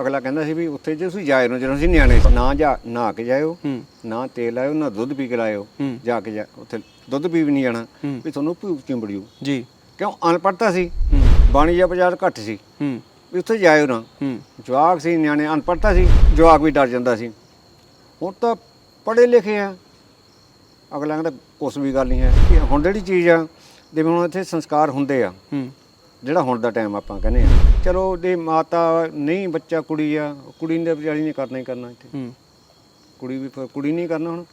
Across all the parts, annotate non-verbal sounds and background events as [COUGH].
ਅਗਲਾ ਕਹਿੰਦਾ ਸੀ ਵੀ ਉੱਥੇ ਜੇ ਤੁਸੀਂ ਜਾਏ ਨੂੰ ਜਦੋਂ ਅਸੀਂ ਨਿਆਣੇ ਸੀ ਨਾ ਜਾ ਨਹਾ ਕੇ ਜਾਇਓ ਨਾ ਤੇਲ ਲਾਇਓ ਨਾ ਦੁੱਧ ਪੀ ਕੇ ਲਾਇਓ। ਜਾ ਕੇ ਜਾ ਉੱਥੇ ਦੁੱਧ ਪੀ ਵੀ ਨਹੀਂ ਜਾਣਾ। ਵੀ ਤੁਹਾਨੂੰ ਭੂਖ ਚਿੰਬੜਿਓ। ਜੀ। ਕਿਉਂ? ਅਨਪੜ੍ਹਤਾ ਸੀ। ਬਾਣੀ ਜਾਂ ਬਾਜ਼ਾਰ ਘੱਟ ਸੀ। ਹੂੰ। ਵੀ ਉੱਥੇ ਜਾਇਓ ਨਾ। ਹੂੰ। ਜਵਾਕ ਸੀ ਨਿਆਣੇ ਅਨਪੜ੍ਹਤਾ ਸੀ ਜਵਾਕ ਵੀ ਡਰ ਜਾਂਦਾ ਸੀ। ਹੁਣ ਤਾਂ ਪੜ੍ਹੇ ਲਿਖੇ ਆ। ਅਗਲਾ ਕਹਿੰਦਾ ਕੁਛ ਵੀ ਗੱਲ ਨਹੀਂ ਹੈ। ਕਿ ਹੁਣ ਜਿਹੜੀ ਚੀਜ਼ ਆ ਜਿਵੇਂ ਹੁਣ ਇੱਥੇ ਸੰਸਕਾਰ ਹੁੰਦੇ ਆ ਹੂੰ। ਜਿਹੜਾ ਹੁਣ ਦਾ ਟਾਈਮ ਆਪਾਂ ਕਹਿੰਦੇ ਆ। ਚਲੋ ਦੇ ਮਾਤਾ ਨਹੀਂ ਬੱਚਾ ਕੁੜੀ ਆ ਕੁੜੀ ਨੇ ਵਿਚਾਰੀ ਨੇ ਕਰਨਾ ਹੀ ਕਰਨਾ ਇੱਥੇ। ਹੂੰ। ਕੁੜੀ ਵੀ ਫਿਰ- ਕੁੜੀ ਨਹੀਂ ਕਰਨਾ ਹੁਣ।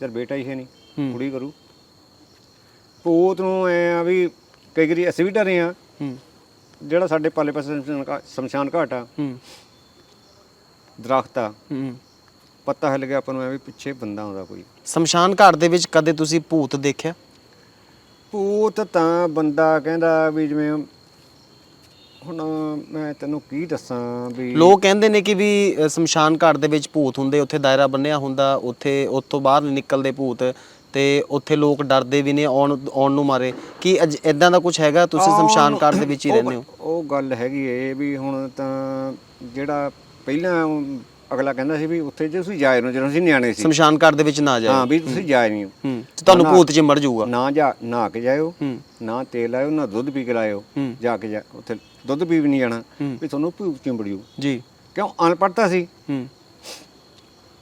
ਜਦ ਬੇਟਾ ਹੀ ਹੈ ਨਹੀਂ। ਕੁੜੀ ਕਰੂ। ਪੋਤ ਨੂੰ ਐ ਆ ਵੀ ਕਈ ਵਾਰੀ ਅਸੀਂ ਵੀ ਡਰੇ ਆ ਹੂੰ। ਜਿਹੜਾ ਸਾਡੇ ਪਾਲੇ ਪਾਸੇ ਸ਼ਮਸ਼ਾਨ ਘਾ- ਸ਼ਮਸ਼ਾਨ ਘਾਟ ਆ। ਹੂੰ। ਦਰਖਤ ਆ। ਹੂੰ। ਪੱਤਾ ਹਿੱਲ ਗਿਆ ਆਪਾਂ ਨੂੰ ਐ ਵੀ ਪਿੱਛੇ ਬੰਦਾ ਆਉਂਦਾ ਕੋਈ। ਸ਼ਮਸ਼ਾਨ ਘਾਟ ਦੇ ਵਿੱਚ ਕਦੇ ਤੁਸੀਂ ਭੂਤ ਦੇਖਿਆ? ਭੂਤ ਤਾਂ ਬੰਦਾ ਕਹਿੰਦਾ ਵੀ ਜਿਵੇਂ ਹੁਣ ਮੈਂ ਤੈਨੂੰ ਕੀ ਦੱਸਾਂ ਵੀ ਲੋਕ ਕਹਿੰਦੇ ਨੇ ਕਿ ਵੀ ਅ, ਸ਼ਮਸ਼ਾਨ ਘਾਟ ਦੇ ਵਿੱਚ ਭੂਤ ਹੁੰਦੇ ਉੱਥੇ ਦਾਇਰਾ ਬੰਨਿਆ ਹੁੰਦਾ ਉੱਥੇ ਉੱਥੋਂ ਬਾਹਰ ਨਹੀਂ ਨਿਕਲਦੇ ਭੂਤ ਤੇ ਉੱਥੇ ਲੋਕ ਡਰਦੇ ਵੀ ਨੇ ਆਉਣ ਆਉਣ ਨੂੰ ਮਾਰੇ। ਕੀ ਇਦਾਂ ਦਾ ਕੁਝ ਹੈਗਾ? ਤੁਸੀਂ ਸ਼ਮਸ਼ਾਨ ਘਾਟ ਦੇ ਵਿੱਚ ਹੀ ਉਹ- ਰਹਿੰਦੇ ਹੋ। ਉਹ ਗੱਲ ਹੈਗੀ ਏ ਵੀ ਹੁਣ ਤਾਂ ਜਿਹੜਾ ਪਹਿਲਾਂ ਅਗਲਾ ਕਹਿੰਦਾ ਸੀ ਵੀ ਉੱਥੇ ਜੇ ਤੁਸੀਂ ਜਾਏ ਨੂੰ ਜਦੋਂ ਅਸੀਂ ਨਿਆਣੇ ਸੀ। ਸ਼ਮਸ਼ਾਨ ਘਾਟ ਦੇ ਵਿੱਚ ਨਾ ਹਾਂ ਜਾਓ ਵੀ ਤੁਸੀਂ ਜਾਏ ਨਹੀਂ। ਹੂੰ। ਤੇ ਤੁਹਾਨੂੰ ਨਾ- ਭੂਤ ਚ ਮਰ ਜਾਊਗਾ। ਨਾ ਜਾ ਨਹਾ ਕੇ ਜਾਇਓ। ਹੂੰ। ਨਾ ਤੇਲ ਲਾਇਓ ਨਾ ਦੁੱਧ ਪੀ ਕੇ ਲਾਇਓ। ਜਾ ਕੇ ਜਾ ਉੱਥੇ ਦੁੱਧ ਪੀ ਵੀ ਨਹੀਂ ਜਾਣਾ। ਵੀ ਤੁਹਾਨੂੰ ਭੂਖ ਚਿੰਬੜਿਓ ਜੀ। ਕਿਉਂ? ਅਨਪੜ੍ਹਤਾ ਸੀ। ਹੂੰ।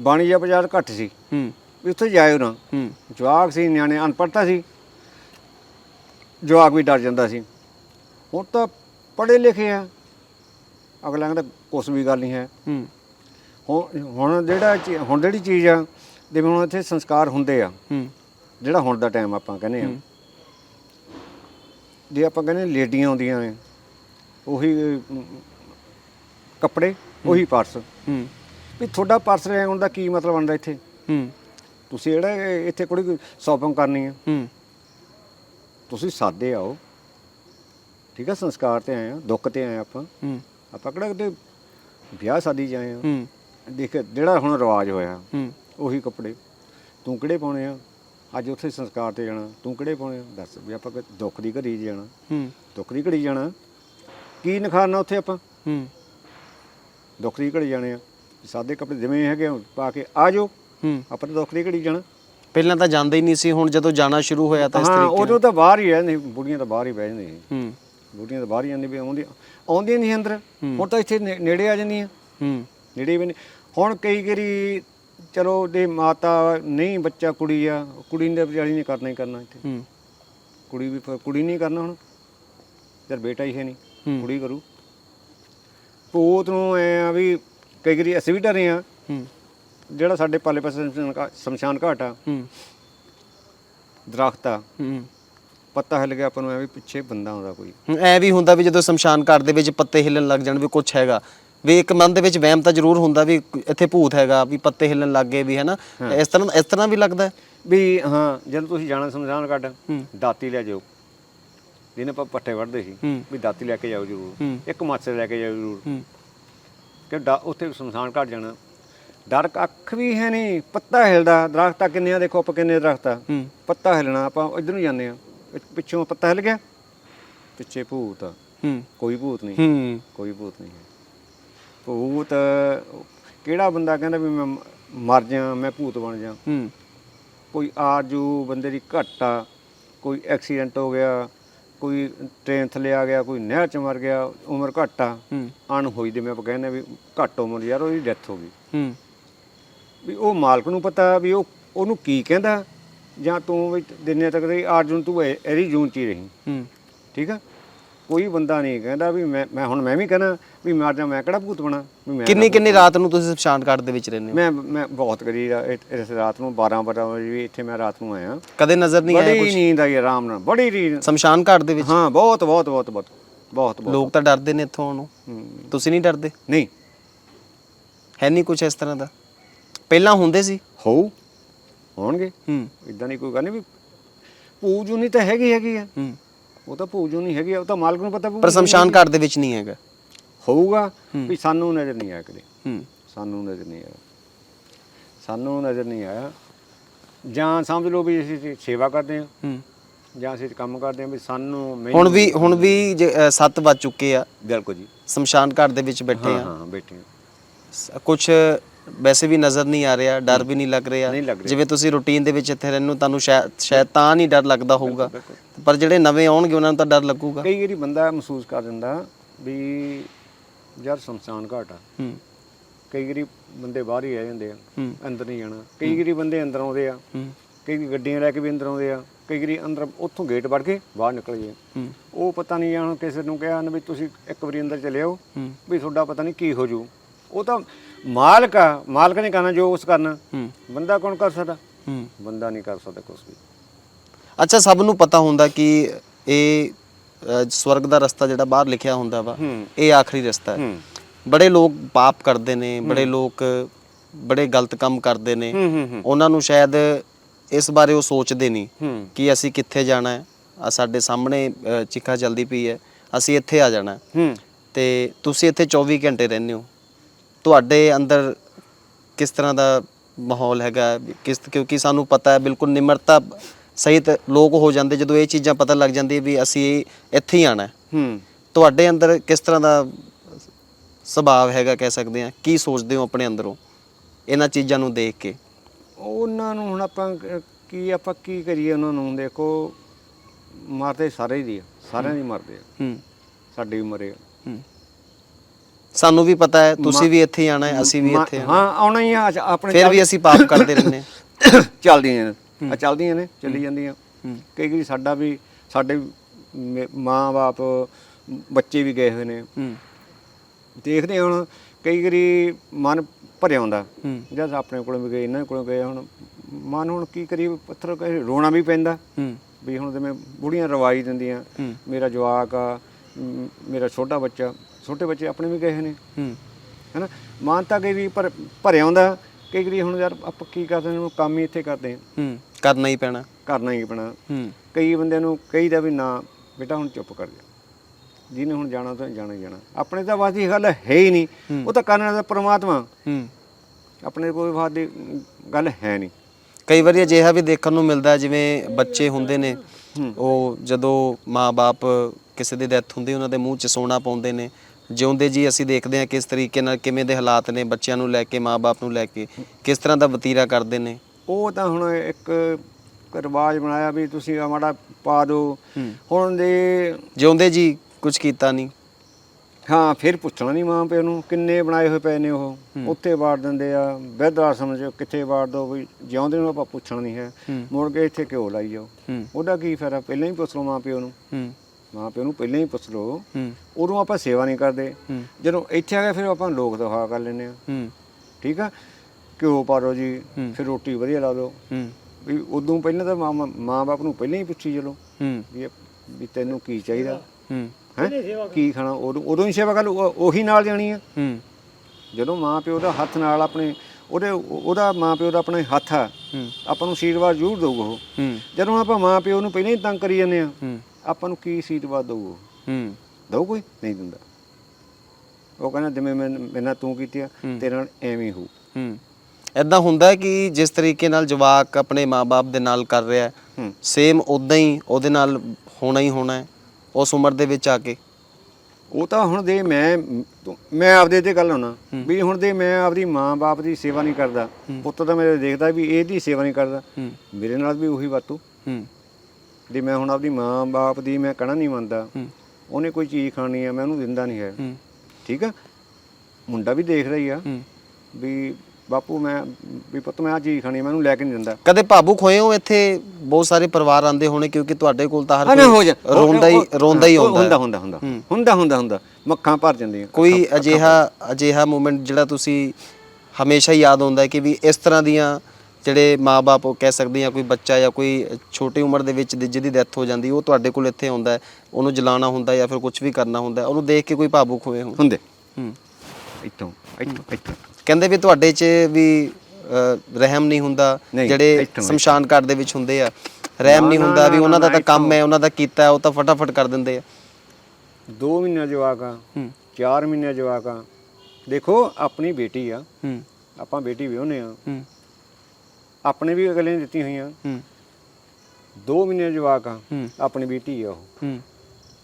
ਬਾਣੀ ਜਾਂ ਬਾਜ਼ਾਰ ਘੱਟ ਸੀ। ਹੂੰ। ਵੀ ਉੱਥੇ ਜਾਇਓ ਨਾ। ਹੂੰ। ਜਵਾਕ ਸੀ ਨਿਆਣੇ ਅਨਪੜ੍ਹਤਾ ਸੀ। ਜਵਾਕ ਵੀ ਡਰ ਜਾਂਦਾ ਸੀ। ਹੁਣ ਤਾਂ ਪੜ੍ਹੇ ਲਿਖੇ ਆ। ਅਗਲਾ ਕਹਿੰਦਾ ਕੁਛ ਵੀ ਗੱਲ ਨਹੀਂ ਹੈ। ਹੂੰ। ਹੁਣ ਜਿਹੜਾ ਚੀ- ਹੁਣ ਜਿਹੜੀ ਚੀਜ਼ ਆ ਜਿਵੇਂ ਹੁਣ ਇੱਥੇ ਸੰਸਕਾਰ ਹੁੰਦੇ ਆ ਹੂੰ। ਜਿਹੜਾ ਹੁਣ ਦਾ ਟਾਈਮ ਆਪਾਂ ਕਹਿੰਦੇ ਆ। ਜੇ ਆਪਾਂ ਕਹਿੰਦੇ ਲੇਡੀਆਂ ਆਉਂਦੀਆਂ ਨੇ ਉਹੀ ਅਮ, ਕੱਪੜੇ ਉਹੀ ਪਰਸ। ਹੂੰ। ਵੀ ਤੁਹਾਡਾ ਪਰਸ ਲੈ ਆਉਣ ਦਾ ਕੀ ਮਤਲਬ ਬਣਦਾ ਇੱਥੇ? ਹੂੰ। ਤੁਸੀਂ ਜਿਹੜਾ ਇਹ- ਇੱਥੇ ਕੋਈ ਸ਼ਾਪਿੰਗ ਕਰਨੀ ਆ। ਹੂੰ। ਤੁਸੀਂ ਸਾਦੇ ਆਓ। ਠੀਕ ਆ ਸੰਸਕਾਰ ਤੇ ਆਏ ਆ ਦੁੱਖ ਤੇ ਆਏ ਆ ਆਪਾਂ। ਹੂੰ। ਆਪਾਂ ਕਿਹੜਾ ਕਿਤੇ ਵਿਆਹ ਸ਼ਾਦੀ 'ਚ ਆਏ ਆ। ਹੂੰ। ਦੇਖ ਜਿਹੜਾ ਹੁਣ ਰਿਵਾਜ ਹੋਇਆ ਹੂੰ। ਉਹੀ ਕੱਪੜੇ ਤੂੰ ਕਿਹੜੇ ਪਾਉਣੇ ਆ? ਅੱਜ ਉੱਥੇ ਸੰਸਕਾਰ ਤੇ ਜਾਣਾ ਤੂੰ ਕਿਹੜੇ ਪਾਉਣੇ ਆ? ਦੱਸ ਵੀ ਆਪਾਂ ਦੁੱਖ ਦੀ ਘੜੀ 'ਚ ਜਾਣਾ। ਹੂੰ। ਦੁੱਖ ਦੀ ਘੜੀ ਜਾਣਾ। ਕੀ ਨਿਖਾਰਨਾ ਉੱਥੇ ਆਪਾਂ? ਹੂੰ। ਦੁੱਖ ਦੀ ਘੜੀ ਜਾਣੇ ਆ। ਸਾਦੇ ਕੱਪੜੇ ਜਿਵੇਂ ਹੈਗੇ ਆ, ਪਾ ਕੇ ਆ ਜਾਓ। ਹੂੰ। ਆਪਾਂ ਤਾਂ ਦੁੱਖ ਦੀ ਘੜੀ ਜਾਣਾ। ਪਹਿਲਾਂ ਤਾਂ ਜਾਂਦੇ ਹੀ ਨਹੀਂ ਸੀ ਹੁਣ ਜਦੋਂ ਜਾਣਾ ਸ਼ੁਰੂ ਹੋਇਆ ਤਾਂ ਇਸ ਹਾਂ ਤਰੀਕੇ ਉਦੋਂ ਤਾਂ ਬਾਹਰ ਹੀ ਰਹਿੰਦੇ ਬੁੜੀਆਂ ਤਾਂ ਬਾਹਰ ਹੀ ਬਹਿ ਜਾਂਦੀਆਂ ਸੀ। ਹੂੰ। ਬੁੜੀਆਂ ਤਾਂ ਬਾਹਰ ਹੀ ਜਾਂਦੀਆਂ ਵੀ ਆਉਂਦੀਆਂ ਆਉਂਦੀਆਂ ਨਹੀਂ ਅੰਦਰ। ਹੁਣ ਤਾਂ ਇੱਥੇ ਨੇ- ਨੇੜੇ ਆ ਜਾਂਦੀਆਂ। ਹੂੰ। ਨੇੜੇ ਵੀ ਨਹੀਂ। ਹੁਣ ਕਈ ਵਾਰੀ ਚਲੋ ਦੇ ਮਾਤਾ ਨਹੀਂ ਬੱਚਾ ਕੁੜੀ ਆ ਕੁੜੀ ਨੇ ਵਿਚਾਰੀ ਨੇ ਕਰਨਾ ਹੀ ਕਰਨਾ ਇੱਥੇ। ਹੂੰ। ਕੁੜੀ ਵੀ ਕੁੜੀ ਨਹੀਂ ਕਰਨਾ ਹੁਣ। ਜਦ ਬੇਟਾ ਹੀ ਹੈ ਨਹੀਂ। ਕੁੜੀ ਕਰੂ। ਪੋਤ ਨੂੰ ਐ ਆ ਵੀ ਕਈ ਵਾਰੀ ਅਸੀਂ ਵੀ ਡਰੇ ਆ। ਹੂੰ। ਜਿਹੜਾ ਸਾਡੇ ਪਾਲੇ ਪਾਸੇ ਸ਼ਮਸ਼ਾਨ ਘਾਟ ਆ। ਹੂੰ। ਦਰਖਤ ਆ। ਹੂੰ। ਪੱਤਾ ਹਿੱਲ ਗਿਆ ਆਪਾਂ ਨੂੰ ਐ ਵੀ ਪਿੱਛੇ ਬੰਦਾ ਆਉਂਦਾ ਕੋਈ। ਐ ਵੀ ਹੁੰਦਾ ਵੀ ਜਦੋਂ ਸ਼ਮਸ਼ਾਨ ਘਾਟ ਦੇ ਵਿੱਚ ਪੱਤੇ ਹਿੱਲਣ ਲੱਗ ਜਾਣ ਵੀ ਕੁਝ ਹੈਗਾ। ਵੀ ਇੱਕ ਮਨ ਦੇ ਵਿੱਚ ਵਹਿਮ ਤਾਂ ਜ਼ਰੂਰ ਹੁੰਦਾ ਵੀ ਇੱਥੇ ਭੂਤ ਹੈਗਾ ਵੀ ਪੱਤੇ ਹਿੱਲਣ ਲੱਗ ਗਏ ਵੀ ਹੈਨਾ। ਇਸ ਤਰ੍ਹਾਂ ਇਸ ਤਰ੍ਹਾਂ ਵੀ ਲੱਗਦਾ ਹੈ? ਵੀ ਹਾਂ ਜਦੋਂ ਤੁਸੀਂ ਜਾਣਾ ਸ਼ਮਸ਼ਾਨ ਘਾਟ ਹੂੰ। ਦਾਤੀ ਲੈ ਜਾਓ। ਜਿਹਨੇ ਆਪਾਂ ਪੱਠੇ ਵੜਦੇ ਸੀ ਹੂੰ। ਵੀ ਦਾਤੀ ਲੈ ਕੇ ਜਾਓ ਜ਼ਰੂਰ। ਇੱਕ ਮਾਛਰ ਲੈ ਕੇ ਜਾਓ ਜ਼ਰੂਰ। ਹੂੰ। ਕਿ ਡਾ- ਉੱਥੇ ਸ਼ਮਸ਼ਾਨ ਘਾਟ ਜਾਣਾ। ਡਰ ਕੱਖ ਵੀ ਹੈ ਨਹੀਂ ਪੱਤਾ ਹਿਲਦਾ। ਦਰਖਤ ਆ ਕਿੰਨੇ ਆ ਦੇਖੋ ਆਪਾਂ ਕਿੰਨੇ ਦਰਖਤ। ਆ ਹੂੰ। ਪੱਤਾ ਹਿਲਣਾ ਆਪਾਂ ਇਧਰ ਨੂੰ ਜਾਂਦੇ ਆ ਪਿ- ਪਿੱਛੋਂ ਪੱਤਾ ਹਿਲ ਗਿਆ। ਪਿੱਛੇ ਭੂਤ ਆ। ਹੂੰ। ਕੋਈ ਭੂਤ ਨਹੀਂ। ਹੂੰ। ਕੋਈ ਭੂਤ ਨਹੀਂ ਹੈ। ਭੂਤ ਕਿਹੜਾ ਬੰਦਾ ਕਹਿੰਦਾ ਵੀ ਮੈਂ ਮਰ ਜਾ ਮੈਂ ਭੂਤ ਬਣ ਜਾ। ਹੂੰ। ਕੋਈ ਆਰਜੂ ਬੰਦੇ ਦੀ ਘੱਟ ਆ ਕੋਈ ਐਕਸੀਡੈਂਟ ਹੋ ਗਿਆ ਕੋਈ ਟ੍ਰੇਨ ਥੱਲੇ ਆ ਗਿਆ ਕੋਈ ਨਹਿਰ ਚ ਮਰ ਗਿਆ ਉਮਰ ਘੱਟ ਆ ਅਣ ਹੋਈ ਦੇ ਮੈਂ ਆਪਾਂ ਕਹਿੰਦੇ ਵੀ ਘੱਟ ਉਮਰ ਯਾਰ ਉਹਦੀ ਡੈਥ ਹੋ ਗਈ। ਹੂੰ। ਵੀ ਉਹ ਮਾਲਕ ਨੂੰ ਪਤਾ ਵੀ ਉਹ ਉਹਨੂੰ ਕੀ ਕਹਿੰਦਾ ਜਾਂ ਤੂੰ ਵੀ ਦਿਨੇ ਤੱਕ ਦੀ ਅਰਜੁਨ ਤੂੰ ਇਹਦੀ ਜੂਨ ਚ ਹੀ ਰਹੀ। ਹੂੰ। ਠੀਕ ਆ? ਕੋਈ ਬੰਦਾ ਨਹੀਂ ਕਹਿੰਦਾ ਵੀ ਮੈਂ ਮੈਂ ਹੁਣ ਮੈਂ ਵੀ ਕਹਿੰਦਾ ਵੀ ਮਰ ਜਾ ਮੈਂ ਕਿਹੜਾ ਭੂਤ ਬਣਾ? ਵੀ ਮੈਂ ਕਿੰਨੀ ਕਿੰਨੀ ਰਾਤ ਨੂੰ ਤੁਸੀਂ ਸ਼ਮਸ਼ਾਨ ਘਾਟ ਦੇ ਵਿੱਚ ਰਹਿੰਦੇ ਹੋ? ਮੈਂ ਮੈਂ ਬਹੁਤ ਕਰੀ ਰਾ- ਇਸ ਰਾਤ ਨੂੰ 12 12 ਵਜੇ ਵੀ ਇੱਥੇ ਮੈਂ ਰਾਤ ਨੂੰ ਆਇਆ। ਕਦੇ ਨਜ਼ਰ ਨਹੀਂ ਆਇਆ ਬੜੀ ਨੀਂਦ ਆਈ ਆਰਾਮ ਨਾਲ ਬੜੀ ਨੀਂਦ ਸ਼ਮਸ਼ਾਨ ਘਾਟ ਦੇ ਵਿੱਚ? ਹਾਂ ਬਹੁਤ ਬਹੁਤ ਬਹੁਤ ਬਹੁਤ ਬਹੁਤ ਬਹੁਤ। ਲੋਕ ਤਾਂ ਡਰਦੇ ਨੇ ਇੱਥੋਂ ਆਉਣ ਨੂੰ। ਹੂੰ। ਤੁਸੀਂ ਨਹੀਂ ਡਰਦੇ? ਨਹੀਂ। ਹੈ ਨਹੀਂ ਕੁਝ ਇਸ ਤਰ੍ਹਾਂ ਦਾ? ਪਹਿਲਾਂ ਹੁੰਦੇ ਸੀ? ਹੋਊ। ਹੋਣਗੇ। ਹੂੰ। ਇਦਾਂ ਦੀ ਕੋਈ ਗੱਲ ਨਹੀਂ ਵੀ ਪੂਜੂ ਨਹੀਂ ਤਾਂ ਹੈਗੀ ਹੈਗੀ ਆ। ਹੂੰ। ਉਹ ਤਾਂ ਪੂਜੂ ਨਹੀਂ ਹੈਗੀ ਆ, ਉਹ ਤਾਂ ਮਾਲਕ ਨੂੰ ਪਤਾ ਪਰ ਸ਼ਮਸ਼ਾਨ ਘਾਟ ਦੇ ਵਿੱਚ ਨਹੀਂ ਹੈਗਾ। ਹੋਊਗਾ ਵੀ ਸਾਨੂੰ ਨਜ਼ਰ ਨਹੀਂ ਆਇਆ ਕਦੇ। ਹੂੰ। ਸਾਨੂੰ ਨਜ਼ਰ ਨਹੀਂ ਆਇਆ। ਸਾਨੂੰ ਨਜ਼ਰ ਨਹੀਂ ਆਇਆ। ਜਾਂ ਸਮਝ ਲਓ ਵੀ ਅਸੀਂ ਸੇਵਾ ਕਰਦੇ ਹਾਂ। ਹੂੰ। ਜਾਂ ਅਸੀਂ ਕੰਮ ਕਰਦੇ ਹਾਂ ਵੀ ਸਾਨੂੰ ਹੁਣ ਵੀ ਹੁਣ ਵੀ 7 ਵੱਜ ਚੁੱਕੇ ਆ। ਬਿਲਕੁਲ ਜੀ। ਸ਼ਮਸ਼ਾਨ ਘਾਟ ਦੇ ਵਿੱਚ ਬੈਠੇ ਆ ਹਾਂ। ਬੈਠੇ ਹਾਂ। ਕੁਝ ਵੈਸੇ ਵੀ ਨਜ਼ਰ ਨਹੀਂ ਆ ਰਿਹਾ ਡਰ ਵੀ ਨਹੀਂ ਲੱਗ ਰਿਹਾ। ਨਹੀਂ ਲੱਗ ਰਿਹਾ। ਜਿਵੇਂ ਤੁਸੀਂ ਰੁਟੀਨ ਦੇ ਵਿੱਚ ਇੱਥੇ ਰਹਿੰਦੇ ਹੋ ਤੁਹਾਨੂੰ ਸ਼ਾਇਦ ਸ਼ਾਇਦ ਤਾਂ ਨਹੀਂ ਡਰ ਲੱਗਦਾ ਹੋਊਗਾ। ਪਰ ਜਿਹੜੇ ਨਵੇਂ ਆਉਣਗੇ ਉਹਨਾਂ ਨੂੰ ਤਾਂ ਡਰ ਲੱਗੂਗਾ। ਕਈ ਵਾਰੀ ਬੰਦਾ ਮਹਿਸੂਸ ਕਰ ਦਿੰਦਾ ਵੀ ਯਾਰ ਸ਼ਮਸ਼ਾਨ ਘਾਟ ਆ। ਹੂੰ। ਕਈ ਵਾਰੀ ਬੰਦੇ ਬਾਹਰ ਹੀ ਰਹਿ ਜਾਂਦੇ ਆ ਹੂੰ। ਅੰਦਰ ਨਹੀਂ ਜਾਣਾ। ਕਈ ਵਾਰੀ ਬੰਦੇ ਅੰਦਰ ਆਉਂਦੇ ਆ। ਹੂੰ। ਕਈ ਵਾਰੀ ਗੱਡੀਆਂ ਲੈ ਕੇ ਵੀ ਅੰਦਰ ਆਉਂਦੇ ਆ। ਕਈ ਵਾਰੀ ਅੰਦਰ ਉੱਥੋਂ ਗੇਟ ਵੜ ਕੇ ਬਾਹਰ ਨਿਕਲ ਗਏ ਹੂੰ। ਉਹ ਪਤਾ ਨਹੀਂ ਜਾਣ ਕਿਸੇ ਨੂੰ ਕਿਹਾ ਨਾ ਵੀ ਤੁਸੀਂ ਇੱਕ ਵਾਰੀ ਅੰਦਰ ਚਲੇ ਆਓ। ਹੂੰ। ਵੀ ਤੁਹਾਡਾ ਪਤਾ ਨਹੀਂ ਕੀ ਹੋ ਜੂ ਉਹ ਤਾਂ ਮਾਲਕ ਆ ਮਾਲਕ ਨੇ ਕਰਨਾ ਜੋ ਉਸ ਕਰਨਾ। ਹੂੰ। ਬੰਦਾ ਕੌਣ ਕਰ ਸਕਦਾ? ਹੂੰ। ਬੰਦਾ ਨਹੀਂ ਕਰ ਸਕਦਾ ਕੁਝ ਵੀ। ਅੱਛਾ ਸਭ ਨੂੰ ਪਤਾ ਹੁੰਦਾ ਕਿ ਇਹ ਸਵਰਗ ਦਾ ਰਸਤਾ ਜਿਹੜਾ ਬਾਹਰ ਲਿਖਿਆ ਹੁੰਦਾ ਵਾ। ਇਹ ਆਖਰੀ ਰਸਤਾ ਹੈ। ਬੜੇ ਲੋਕ ਪਾਪ ਕਰਦੇ ਨੇ ਬੜੇ ਲੋਕ ਬੜੇ ਗਲਤ ਕੰਮ ਕਰਦੇ ਨੇ। ਉਹਨਾਂ ਨੂੰ ਸ਼ਾਇਦ ਇਸ ਬਾਰੇ ਉਹ ਸੋਚਦੇ ਨਹੀਂ ਕਿ ਅਸੀਂ ਕਿੱਥੇ ਜਾਣਾ ਹੈ। ਆ ਸਾਡੇ ਸਾਹਮਣੇ ਚਿੱਖਾ ਜਲਦੀ ਪਈ ਹੈ। ਅਸੀਂ ਇੱਥੇ ਆ ਜਾਣਾ ਤੇ ਤੁਸੀਂ ਇੱਥੇ 24 ਘੰਟੇ ਰਹਿੰਦੇ ਹੋ। ਤੁਹਾਡੇ ਅੰਦਰ ਕਿਸ ਤਰ੍ਹਾਂ ਦਾ ਮਾਹੌਲ ਹੈਗਾ? ਕਿਸ ਕਿਉਂਕਿ ਸਾਨੂੰ ਪਤਾ ਹੈ ਬਿਲਕੁਲ ਨਿਮਰਤਾ ਸਹਿਤ ਲੋਕ ਹੋ ਜਾਂਦੇ ਜਦੋਂ ਇਹ ਚੀਜ਼ਾਂ ਪਤਾ ਲੱਗ ਜਾਂਦੀ ਵੀ ਅਸੀਂ ਇੱਥੇ ਹੀ ਆਣਾ ਹੈ। ਤੁਹਾਡੇ ਅੰਦਰ ਕਿਸ ਤਰ੍ਹਾਂ ਦਾ ਸੁਭਾਅ ਹੈਗਾ ਕਹਿ ਸਕਦੇ ਆ ਕੀ ਸੋਚਦੇ ਹੋ ਆਪਣੇ ਅੰਦਰੋਂ ਇਹਨਾਂ ਚੀਜ਼ਾਂ ਨੂੰ ਦੇਖ ਕੇ? ਉਹਨਾਂ ਨੂੰ ਹੁਣ ਆਪਾਂ ਕ- ਕੀ ਆਪਾਂ ਕੀ ਕਰੀਏ ਉਹਨਾਂ ਨੂੰ? ਦੇਖੋ ਮਾਰਦੇ ਸਾਰੇ ਹੀ ਦੀ ਆ, ਸਾਰਿਆਂ ਦੀ ਮਰਦੇ ਆ। ਹੂੰ। ਸਾਡੇ ਵੀ ਮਰੇ ਆ। ਹੂੰ। ਸਾਨੂੰ ਵੀ ਪਤਾ ਹੈ ਤੁਸੀਂ ਵੀ ਇੱਥੇ ਹੀ ਆਣਾ ਹੈ ਅਸੀਂ ਵੀ ਮਾ- ਇੱਥੇ ਹਾਂ ਆਉਣਾ ਹੀ। ਆ ਅੱਛਾ, ਆਪਣੇ ਫਿਰ ਵੀ ਅਸੀਂ ਪਾਪ ਕਰਦੇ ਰਹਿੰਦੇ [COUGHS] ਚੱਲਦੀਆਂ ਨੇ ਆ ਚੱਲਦੀਆਂ ਨੇ ਚੱਲੀ ਜਾਂਦੀਆਂ। ਕਈ ਵਾਰੀ ਸਾਡਾ ਵੀ ਸਾਡੇ ਮਾਂ-ਬਾਪ ਬੱਚੇ ਵੀ ਗਏ ਹੋਏ ਨੇ। ਹੂੰ। ਦੇਖਦੇ ਹਾਂ ਹੁਣ ਕਈ ਵਾਰੀ ਮਨ ਭਰਿਆ ਹੁੰਦਾ। ਹੂੰ। ਜਦ ਆਪਣੇ ਕੋਲੋਂ ਵੀ ਗਏ ਇਹਨਾਂ ਕੋਲੋਂ ਗਏ ਹੁਣ ਮਨ ਹੁਣ ਕੀ ਕਰੀਏ ਪੱਥਰ ਕਹੇ ਰੋਣਾ ਵੀ ਪੈਂਦਾ। ਹੂੰ। ਵੀ ਹੁਣ ਜਿਵੇਂ ਬੁੜੀਆਂ ਰਵਾਈ ਦਿੰਦੀਆਂ। ਮੇਰਾ ਜਵਾਕ ਆ ਮ, ਮੇਰਾ ਛੋਟਾ ਬੱਚਾ। ਛੋਟੇ ਬੱਚੇ ਆਪਣੇ ਵੀ ਗਏ ਨੇ। ਹੂੰ। ਹੈਨਾ? ਮਾਨ ਤਾਂ ਕਈ ਵੀ ਪਰ ਭਰਿਆ ਹੁੰਦਾ। ਕਈ ਵਾਰੀ ਹੁਣ ਯਾਰ ਆਪਾਂ ਕੀ ਕਰਦੇ ਨੇ ਕੰਮ ਹੀ ਇੱਥੇ ਕਰਦੇ ਹਾਂ। ਕਰਨਾ ਹੀ ਪੈਣਾ। ਕਰਨਾ ਹੀ ਪੈਣਾ। ਹੂੰ। ਕਈ ਬੰਦਿਆਂ ਨੂੰ ਕਹੀਦਾ ਵੀ ਨਾ ਬੇਟਾ ਹੁਣ ਚੁੱਪ ਕਰ ਜਾ। ਜਿਹਨੇ ਹੁਣ ਜਾਣਾ ਤਾਂ ਜਾਣਾ ਹੀ ਜਾਣਾ। ਆਪਣੇ ਤਾਂ ਵਾਦੀ ਗੱਲ ਹੈ ਹੀ ਨਹੀਂ। ਉਹ ਤਾਂ ਕਰਨ ਦਾ ਪ੍ਰਮਾਤਮਾ। ਹੂੰ। ਆਪਣੇ ਕੋਈ ਬਾਤ ਦੀ ਗੱਲ ਹੈ ਨਹੀਂ। ਕਈ ਵਾਰੀ ਅਜਿਹਾ ਵੀ ਦੇਖਣ ਨੂੰ ਮਿਲਦਾ ਜਿਵੇਂ ਬੱਚੇ ਹੁੰਦੇ ਨੇ ਉਹ ਜਦੋਂ ਮਾਪੇ ਕਿਸੇ ਦੀ ਡੈਥ ਹੁੰਦੀ ਉਹਨਾਂ ਦੇ ਮੂੰਹ 'ਚ ਸੋਨਾ ਪਾਉਂਦੇ ਨੇ। ਜਿਉਂਦੇ ਜੀ ਅਸੀਂ ਦੇਖਦੇ ਹਾਂ ਕਿਸ ਤਰੀਕੇ ਨਾਲ ਕਿਵੇਂ ਦੇ ਹਾਲਾਤ ਨੇ ਬੱਚਿਆਂ ਨੂੰ ਲੈ ਕੇ ਮਾਪੇ ਨੂੰ ਲੈ ਕੇ ਕਿਸ ਤਰ੍ਹਾਂ ਦਾ ਵਤੀਰਾ ਕਰਦੇ ਨੇ? ਉਹ ਤਾਂ ਹੁਣ ਇੱਕ ਰਿਵਾਜ ਬਣਾਇਆ ਵੀ ਤੁਸੀਂ ਆ ਮਾੜਾ ਪਾ ਦਿਓ। ਹੁਣ ਦੇ ਜਿਉਂਦੇ ਜੀ ਕੁਝ ਕੀਤਾ ਨਹੀਂ? ਹਾਂ ਫਿਰ ਪੁੱਛਣਾ ਨਹੀਂ ਮਾਂ ਪਿਓ ਨੂੰ ਕਿੰਨੇ ਬਣਾਏ ਹੋਏ ਪਏ ਨੇ ਉਹ? ਉੱਥੇ ਵਾੜ ਦਿੰਦੇ ਆ ਬਿਰਧ ਆਸ਼ਰਮ 'ਚ ਕਿੱਥੇ ਵਾੜ ਦੋ ਵੀ ਜਿਉਂਦੇ ਨੂੰ ਆਪਾਂ ਪੁੱਛਣਾ ਨਹੀਂ ਹੈ। ਮੁੜ ਕੇ ਇੱਥੇ ਕਿਉਂ ਲਾਈ ਜਾਓ। ਉਹਦਾ ਕੀ ਫਾਇਦਾ ਪਹਿਲਾਂ ਹੀ ਪੁੱਛ ਲਓ ਮਾਂ ਪਿਓ ਨੂੰ। ਮਾਂ ਪਿਓ ਨੂੰ ਪਹਿਲਾਂ ਹੀ ਪੁੱਛ ਲਓ ਹੂੰ। ਉਦੋਂ ਆਪਾਂ ਸੇਵਾ ਨਹੀਂ ਕਰਦੇ। ਹੂੰ। ਜਦੋਂ ਇੱਥੇ ਆ ਗਏ ਫਿਰ ਆਪਾਂ ਲੋਕ ਦਿਖਾ ਕਰ ਲੈਂਦੇ ਆ ਹੂੰ। ਠੀਕ ਆ? ਘਿਓ ਪਾ ਦਿਓ ਜੀ। ਫਿਰ ਰੋਟੀ ਵਧੀਆ ਲਾ ਦਿਓ। ਹੂੰ। ਵੀ ਉਦੋਂ ਪਹਿਲਾਂ ਤਾਂ ਮਾਂ ਮਾਂ ਬਾਪ ਨੂੰ ਪਹਿਲਾਂ ਹੀ ਪੁੱਛੀ ਚਲੋ। ਹੂੰ। ਵੀ ਵੀ ਤੈਨੂੰ ਕੀ ਚਾਹੀਦਾ? ਹੂੰ। ਹੈ? ਕੀ ਖਾਣਾ? ਉਦੋਂ ਉਦੋਂ ਹੀ ਸੇਵਾ ਕਰ ਲਓ, ਉਹ- ਉਹੀ ਨਾਲ ਜਾਣੀ ਆ। ਹੂੰ। ਜਦੋਂ ਮਾਂ ਪਿਓ ਦਾ ਹੱਥ ਨਾਲ ਆਪਣੇ ਉਹਦੇ ਉਹਦਾ ਮਾਂ ਪਿਓ ਦਾ ਆਪਣੇ ਹੱਥ ਆ ਹੂੰ। ਆਪਾਂ ਨੂੰ ਆਸ਼ੀਰਵਾਦ ਜ਼ਰੂਰ ਦਊਗਾ ਉਹ। ਹੂੰ। ਜਦੋਂ ਆਪਾਂ ਮਾਂ ਪਿਓ ਨੂੰ ਪਹਿਲਾਂ ਹੀ ਤੰਗ ਕਰੀ ਜਾਂਦੇ ਆ ਹੂੰ। ਆਪਾਂ ਨੂੰ ਕੀ ਆਸ਼ੀਰਵਾਦ ਦਊਗਾ? ਹੂੰ। ਦਊ ਕੋਈ? ਨਹੀਂ ਦਿੰਦਾ। ਉਹ ਕਹਿੰਦਾ ਜਿਵੇਂ ਮੈਂ ਮੈਨਾਂ ਤੂੰ ਕੀਤੀ ਆ ਤੇਰੇ ਨਾਲ ਐਵੇਂ ਹੀ ਹੋਊ। ਹੂੰ। ਐਦਾਂ ਹੁੰਦਾ ਕਿ ਜਿਸ ਤਰੀਕੇ ਨਾਲ ਜਵਾਕ ਆਪਣੇ ਮਾਪੇ ਦੇ ਨਾਲ ਕਰ ਰਿਹਾ ਹੈ ਸੇਮ ਉਦਾਂ ਹੀ ਉਹਦੇ ਨਾਲ ਹੋਣਾ ਹੀ ਹੋਣਾ ਹੈ ਉਸ ਉਮਰ ਦੇ ਵਿੱਚ ਆ ਕੇ। ਉਹ ਤਾਂ ਹੁਣ ਦੇ ਮੈਂ ਮੈਂ ਆਪਦੇ ਤੇ ਗੱਲ ਹੋਣਾ। ਵੀ ਹੁਣ ਦੇ ਮੈਂ ਆਪਦੀ ਮਾਂ-ਬਾਪ ਦੀ ਸੇਵਾ ਨਹੀਂ ਕਰਦਾ। ਪੁੱਤ ਤਾਂ ਮੇਰੇ ਦੇਖਦਾ ਵੀ ਇਹਦੀ ਸੇਵਾ ਨਹੀਂ ਕਰਦਾ। ਮੇਰੇ ਨਾਲ ਵੀ ਉਹੀ ਵਰਤੂ ਜੇ ਮੈਂ ਹੁਣ ਆਪਦੀ ਮਾਂ-ਬਾਪ ਦੀ ਮੈਂ ਕਹਿਣਾ ਨਹੀਂ ਮੰਨਦਾ ਉਹਨੇ ਕੋਈ ਚੀਜ਼ ਖਾਣੀ ਆ ਮੈਂ ਉਹਨੂੰ ਦਿੰਦਾ ਨਹੀਂ ਹੈ। ਠੀਕ ਆ? ਮੁੰਡਾ ਵੀ ਦੇਖ ਰਹੀ ਆ ਵੀ ਬਾਪੂ ਮੈਂ ਵੀ ਪੁੱਤ ਮੈਂ ਆ ਚੀਜ਼ ਖਾਣੀ ਆ, ਮੈਂ ਉਹਨੂੰ ਲੈ ਕੇ ਨਹੀਂ ਦਿੰਦਾ। ਕਦੇ ਭਾਵੁਕ ਹੋਏ ਹੋ ਇੱਥੇ? ਬਹੁਤ ਸਾਰੇ ਪਰਿਵਾਰ ਆਂਦੇ ਹੋਣੇ ਕਿਉਂਕਿ ਤੁਹਾਡੇ ਕੋਲ ਤਾਂ ਹਰ ਕੋਈ ਰੋਂਦਾ ਹੀ ਰੋਂਦਾ ਹੀ ਹੁੰਦਾ। ਹੁੰਦਾ ਹੁੰਦਾ। ਹੁੰਦਾ ਹੁੰਦਾ ਹੁੰਦਾ। ਮੱਖਾਂ ਭਰ ਜਾਂਦੀਆਂ। ਕੋਈ ਅਜਿਹਾ ਅਜਿਹਾ ਮੂਮੈਂਟ ਜਿਹੜਾ ਤੁਸੀਂ ਹਮੇਸ਼ਾ ਯਾਦ ਆਉਂਦਾ ਹੈ ਕਿ ਵੀ ਇਸ ਤਰ੍ਹਾਂ ਦੀਆਂ ਜਿਹੜੇ ਮਾਪੇ ਉਹ ਕਹਿ ਸਕਦੇ ਆ ਕੋਈ ਬੱਚਾ ਜਾਂ ਕੋਈ ਛੋਟੀ ਉਮਰ ਦੇ ਵਿੱਚ ਦੀ ਜਿਹਦੀ ਡੈਥ ਹੋ ਜਾਂਦੀ ਉਹ ਤੁਹਾਡੇ ਕੋਲ ਇੱਥੇ ਆਉਂਦਾ ਹੈ ਉਹਨੂੰ ਜਲਾਉਣਾ ਹੁੰਦਾ ਜਾਂ ਫਿਰ ਕੁਝ ਵੀ ਕਰਨਾ ਹੁੰਦਾ ਹੈ, ਉਹਨੂੰ ਦੇਖ ਕੇ ਕੋਈ ਭਾਵੁਕ ਹੋਏ ਹੋ ਹੁੰਦੇ। ਹੂੰ। ਇੱਥੋਂ ਇੱਥੋਂ ਇੱਥੋਂ। ਕਹਿੰਦੇ ਵੀ ਤੁਹਾਡੇ 'ਚ ਵੀ ਰਹਿਮ ਨਹੀਂ ਹੁੰਦਾ ਨਹੀਂ, ਜਿਹੜੇ ਇੱਥੋਂ- ਸ਼ਮਸ਼ਾਨ ਘਾਟ ਦੇ ਵਿੱਚ ਹੁੰਦੇ ਆ ਰਹਿਮ ਨਹੀਂ ਹੁੰਦਾ ਵੀ ਉਹਨਾਂ ਦਾ ਤਾਂ ਕੰਮ ਹੈ ਉਹਨਾਂ ਦਾ ਕੀਤਾ ਹੈ ਉਹ ਤਾਂ ਫਟਾਫਟ ਕਰ ਦਿੰਦੇ ਆ। 2 ਮਹੀਨੇ ਜਵਾਕ ਆ ਹੂੰ। 4 ਮਹੀਨੇ ਜਵਾਕ ਆ। ਦੇਖੋ ਆਪਣੀ ਬੇਟੀ ਆ। ਹੂੰ। ਆਪਾਂ ਬੇਟੀ ਵਿਆਹੁਨੇ ਆ। ਹੂੰ। ਆਪਣੇ ਵੀ ਅਗਲੇ ਨੇ ਦਿੱਤੀ ਹੋਈਆਂ। ਹੂੰ। 2 ਮਹੀਨੇ ਜਵਾਕ ਆ ਹੂੰ। ਆਪਣੀ ਬੇਟੀ ਆ ਉਹ। ਹੂੰ।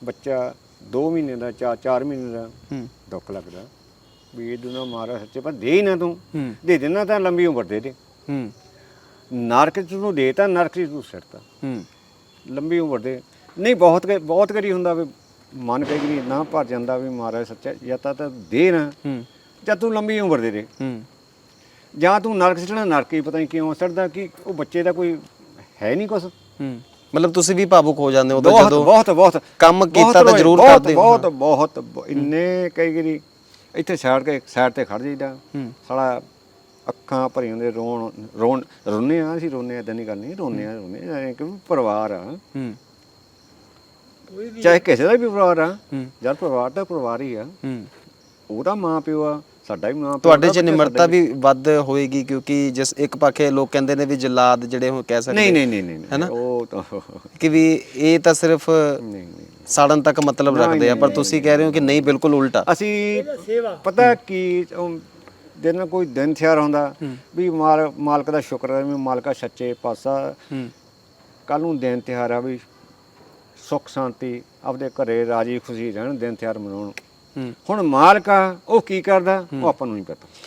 ਬੱਚਾ 2 ਮਹੀਨੇ ਦਾ 4 4 ਮਹੀਨੇ ਦਾ। ਹੂੰ। ਦੁੱਖ ਲੱਗਦਾ। ਵੀ ਇਹ ਦੁਨਾ ਮਾਰਾ ਸੱਚੇ ਪਰ ਦੇ ਹੀ ਨਾ ਤੂੰ। ਹੂੰ। ਦੇ ਦੇਣਾ ਤਾਂ ਲੰਬੀ ਉਮਰ ਦੇ ਦੇ। ਹੂੰ। ਨਰਕ ਚ ਤੂੰ ਦੇ ਤਾਂ ਨਰਕ ਚ ਤੂੰ ਸਿੱਟਤਾ ਹੂੰ। ਲੰਬੀ ਉਮਰ ਦੇ। ਨਹੀਂ ਬਹੁਤ ਬਹੁਤ ਕਰੀ ਹੁੰਦਾ ਵੀ ਮਨ ਕਈ ਵਾਰੀ ਨਾ ਭਰ ਜਾਂਦਾ ਵੀ ਮਾਰਾ ਸੱਚਾ ਜਾਂ ਤਾਂ ਤਾਂ ਦੇ ਨਾ। ਹੂੰ। ਜਾਂ ਤੂੰ ਲੰਬੀ ਉਮਰ ਦੇ ਦੇ। ਹੂੰ। ਜਾਂ ਤੂੰ ਨਰਕ ਸਿੱਟਣਾ ਨਰਕ ਹੀ ਪਤਾ ਨਹੀਂ ਕਿਉਂ ਸਿੱਟਦਾ ਕਿ ਉਹ ਬੱਚੇ ਦਾ ਕੋਈ ਹੈ ਨਹੀਂ ਕੁਛ। ਹੂੰ। ਮਤਲਬ ਤੁਸੀਂ ਵੀ ਭਾਵੁਕ ਹੋ ਜਾਂਦੇ ਹੋ ਉਦੋਂ ਬਹੁਤ ਜਦੋਂ ਬਹੁਤ ਬਹੁਤ। ਕੰਮ ਕੀਤਾ ਤਾਂ ਜ਼ਰੂਰ ਕਰਦੇ ਹੋ। ਬਹੁਤ ਬਹੁਤ ਇੰਨੇ ਕਈ ਵਾਰੀ ਇੱਥੇ ਸਾਈਡ ਕੇ ਸਾਈਡ ਤੇ ਖੜ ਜਾਈਦਾ। ਹੂੰ। ਸਾਲਾ ਅੱਖਾਂ ਭਰੀਆਂ ਹੁੰਦੇ ਰੋਣ ਰੋਣ ਰੋਨੇ ਆ ਅਸੀਂ ਰੋਨੇ ਏਦਾਂ ਨਹੀਂ ਕਰਨੀ ਰੋਨੇ ਆ ਰੋਨੇ ਆ ਕਿ ਪਰਿਵਾਰ ਆ। ਹੂੰ। ਚਾਹੇ ਕਿਸੇ ਦਾ ਵੀ ਪਰਿਵਾਰ ਆ ਹੂੰ। ਯਾਰ ਪਰਿਵਾਰ ਤਾਂ ਪਰਿਵਾਰ ਹੀ ਆ। ਹੂੰ। ਉਹਦਾ ਮਾਂ ਪਿਓ ਆ। ਸਾਡਾ ਵੀ ਮਾਂ ਤੁਹਾਡੇ ਚ ਨਿਮਰਤਾ ਵੀ ਵੱਧ ਹੋਏਗੀ ਕਿਉਂਕਿ ਜਿਸ ਇੱਕ ਪਾਸੇ ਲੋਕ ਕਹਿੰਦੇ ਨੇ ਵੀ ਜਲਾਦ ਜਿਹੜੇ ਉਹ ਕਹਿ ਸਕਦੇ ਨਹੀਂ ਨਹੀਂ ਨਹੀਂ ਨਹੀਂ ਹੈਨਾ? ਉਹ ਤਾਂ [LAUGHS] ਕਿ ਵੀ ਇਹ ਤਾਂ ਸਿਰਫ ਨਹੀਂ ਨਹੀਂ ਸਾੜਨ ਤੱਕ ਮਤਲਬ ਰੱਖਦੇ ਆ ਪਰ ਤੁਸੀਂ ਕਹਿ ਰਹੇ ਹੋ ਕਿ ਨਹੀਂ ਬਿਲਕੁਲ ਉਲਟਾ। ਅਸੀਂ ਪਤਾ ਕੀ ਦਿਨ ਕੋਈ ਦਿਨ ਥਿਆਰ ਹੁੰਦਾ ਵੀ ਮਾਲ ਮਾਲਕ ਦਾ ਸ਼ੁਕਰ ਹੈ ਵੀ ਮਾਲਕਾ ਸੱਚੇ ਪਾਸਾ ਹੂੰ। ਕੱਲ ਨੂੰ ਦਿਨ ਤਿਉਹਾਰ ਆ ਵੀ ਸੁੱਖ ਸ਼ਾਂਤੀ ਆਪਦੇ ਘਰੇ ਰਾਜੀ ਖੁਸ਼ੀ ਰਹਿਣ ਦਿਨ ਤਿਉਹਾਰ ਮਨਾਉਣ। ਹੂੰ ਹੁਣ ਮਾਲਕ ਆ ਉਹ ਕੀ ਕਰਦਾ? ਉਹ ਆਪਾਂ ਨੂੰ ਨਹੀਂ ਪਤਾ।